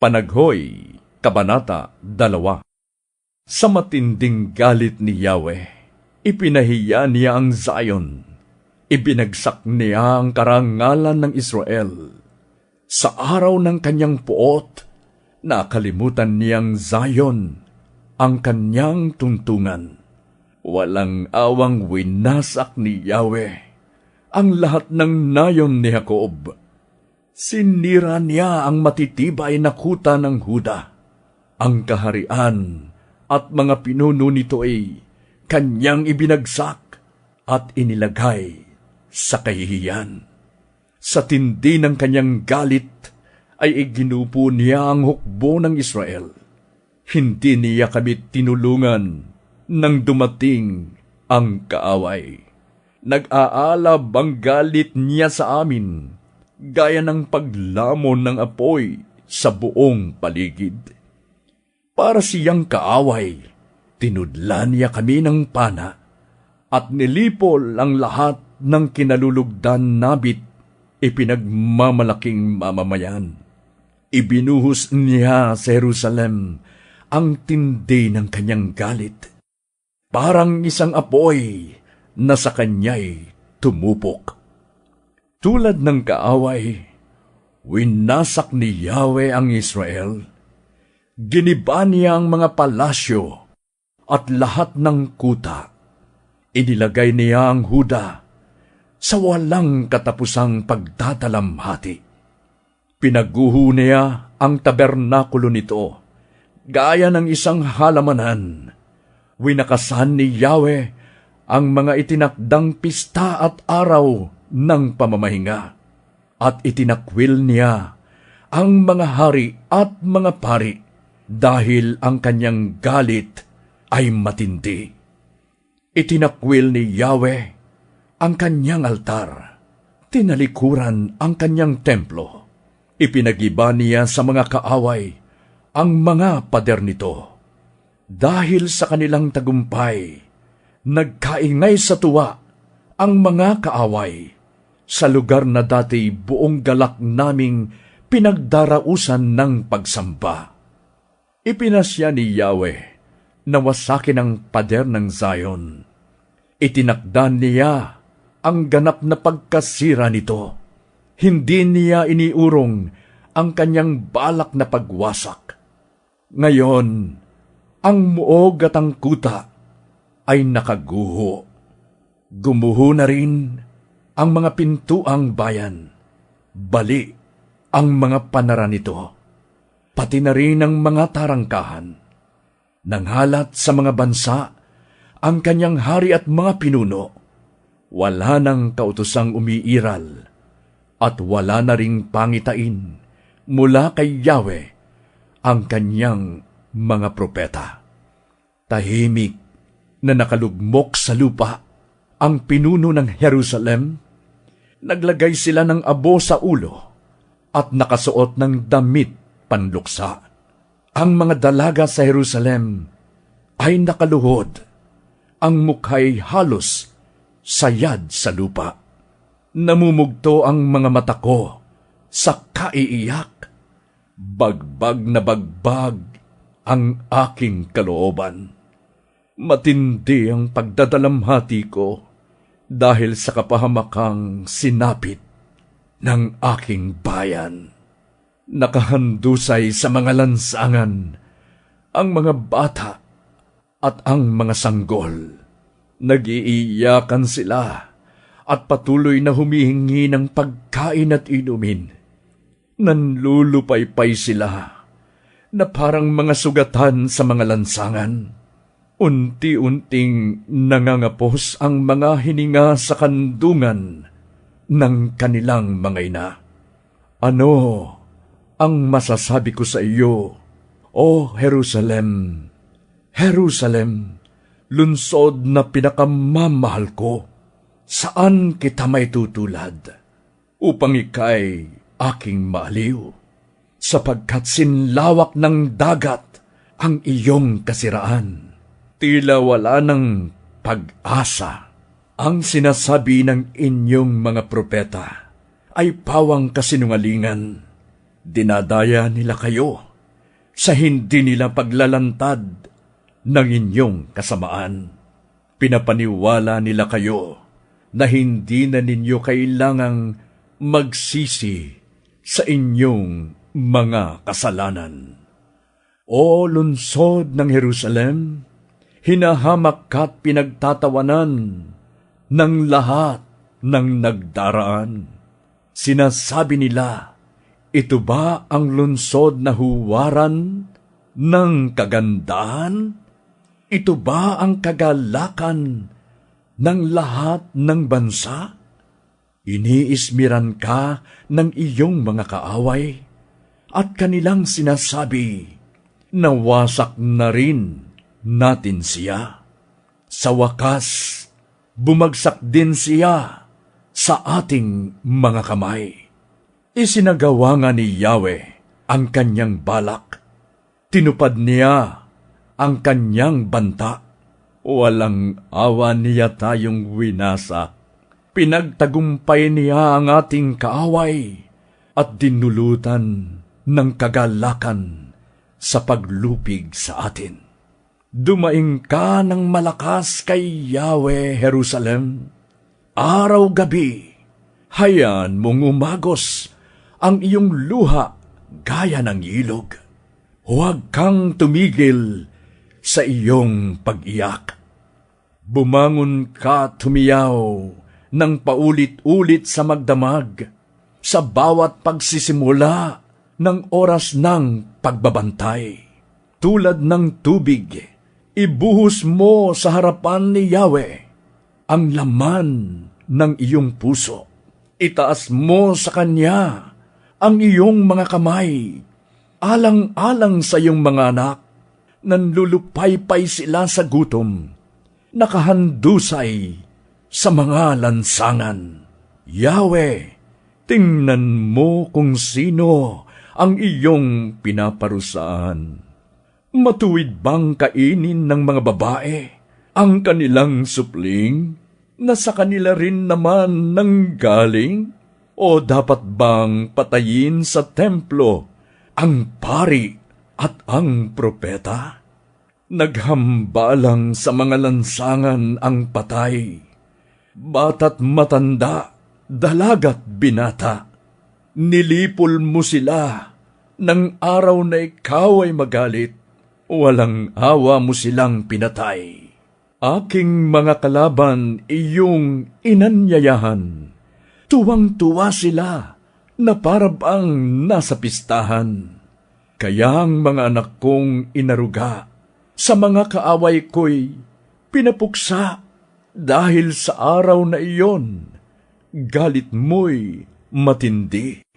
Panaghoy, Kabanata 2 Sa matinding galit ni Yahweh, ipinahiya niya ang Zion. Ibinagsak niya ang karangalan ng Israel. Sa araw ng kanyang puot, nakalimutan niyang Zion, ang kanyang tuntungan. Walang awang winasak ni Yahweh ang lahat ng nayon ni Jacob Sinira niya ang matitibay na kuta ng Huda. Ang kaharian at mga pinuno nito ay kanyang ibinagsak at inilagay sa kahihiyan. Sa tindi ng kanyang galit ay iginupo niya ang hukbo ng Israel. Hindi niya kami tinulungan nang dumating ang kaaway. Nag-aalab ang galit niya sa amin gaya ng paglamon ng apoy sa buong paligid. Para siyang kaaway, tinudlan niya kami ng pana at nilipol ang lahat ng kinalulugdan nabit ipinagmamalaking mamamayan. Ibinuhos niya sa Jerusalem ang tindi ng kanyang galit. Parang isang apoy na sa kanya'y tumupok. Tulad ng kaaway, winasak ni Yahweh ang Israel. Giniba niya ang mga palasyo at lahat ng kuta. Inilagay niya ang Huda sa walang katapusang pagtatalamhati. Pinaguho niya ang tabernakulo nito, gaya ng isang halamanan. Winakasan ni Yahweh ang mga itinakdang pista at araw ng pamamahinga at itinakwil niya ang mga hari at mga pari dahil ang kanyang galit ay matindi. Itinakwil ni Yahweh ang kanyang altar, tinalikuran ang kanyang templo, ipinagiba niya sa mga kaaway ang mga pader nito. Dahil sa kanilang tagumpay, nagkaingay sa tuwa ang mga kaaway sa lugar na dati buong galak naming pinagdarausan ng pagsamba. Ipinasya ni Yahweh na wasakin ang pader ng Zion. Itinakdan niya ang ganap na pagkasira nito. Hindi niya iniurong ang kanyang balak na pagwasak. Ngayon, ang muog at ang kuta ay nakaguho. Gumuho na rin ang mga pintuang bayan. Bali ang mga panara nito, pati na rin ang mga tarangkahan. Nanghalat sa mga bansa ang kanyang hari at mga pinuno. Wala nang kautosang umiiral at wala na ring pangitain mula kay Yahweh ang kanyang mga propeta. Tahimik na nakalugmok sa lupa ang pinuno ng Jerusalem naglagay sila ng abo sa ulo at nakasuot ng damit panluksa. Ang mga dalaga sa Jerusalem ay nakaluhod, ang mukhay halos sayad sa lupa. Namumugto ang mga mata ko sa kaiiyak. Bagbag na bagbag ang aking kalooban. Matindi ang pagdadalamhati ko dahil sa kapahamakang sinapit ng aking bayan. Nakahandusay sa mga lansangan ang mga bata at ang mga sanggol. Nagiiyakan sila at patuloy na humihingi ng pagkain at inumin. Nanlulupaypay sila na parang mga sugatan sa mga lansangan Unti-unting nangangapos ang mga hininga sa kandungan ng kanilang mga ina. Ano ang masasabi ko sa iyo, O Jerusalem? Jerusalem, lunsod na pinakamamahal ko, saan kita may tutulad? Upang ikay aking maaliw, sapagkat sinlawak ng dagat ang iyong kasiraan Tila wala ng pag-asa. Ang sinasabi ng inyong mga propeta ay pawang kasinungalingan. Dinadaya nila kayo sa hindi nila paglalantad ng inyong kasamaan. Pinapaniwala nila kayo na hindi na ninyo kailangang magsisi sa inyong mga kasalanan. O lunsod ng Jerusalem, hinahamak ka't pinagtatawanan ng lahat ng nagdaraan. Sinasabi nila, ito ba ang lunsod na huwaran ng kagandahan? Ito ba ang kagalakan ng lahat ng bansa? Iniismiran ka ng iyong mga kaaway at kanilang sinasabi, nawasak na rin natin siya. Sa wakas, bumagsak din siya sa ating mga kamay. Isinagawa nga ni Yahweh ang kanyang balak. Tinupad niya ang kanyang banta. Walang awa niya tayong winasa. Pinagtagumpay niya ang ating kaaway at dinulutan ng kagalakan sa paglupig sa atin. Dumaing ka ng malakas kay Yahweh, Jerusalem. Araw-gabi, hayaan mong umagos ang iyong luha gaya ng ilog. Huwag kang tumigil sa iyong pag-iyak. Bumangon ka tumiyaw ng paulit-ulit sa magdamag sa bawat pagsisimula ng oras ng pagbabantay. Tulad ng tubig, ibuhos mo sa harapan ni Yahweh ang laman ng iyong puso. Itaas mo sa Kanya ang iyong mga kamay, alang-alang sa iyong mga anak, nanlulupaypay sila sa gutom, nakahandusay sa mga lansangan. Yahweh, tingnan mo kung sino ang iyong pinaparusaan. Matuwid bang kainin ng mga babae ang kanilang supling na sa kanila rin naman nang galing? O dapat bang patayin sa templo ang pari at ang propeta? Naghambalang sa mga lansangan ang patay, bata't matanda, dalagat binata. Nilipol mo sila ng araw na ikaw ay magalit, walang awa mo silang pinatay. Aking mga kalaban iyong inanyayahan, tuwang-tuwa sila na parabang nasa pistahan. Kaya ang mga anak kong inaruga, sa mga kaaway ko'y pinapuksa dahil sa araw na iyon, galit mo'y matindi.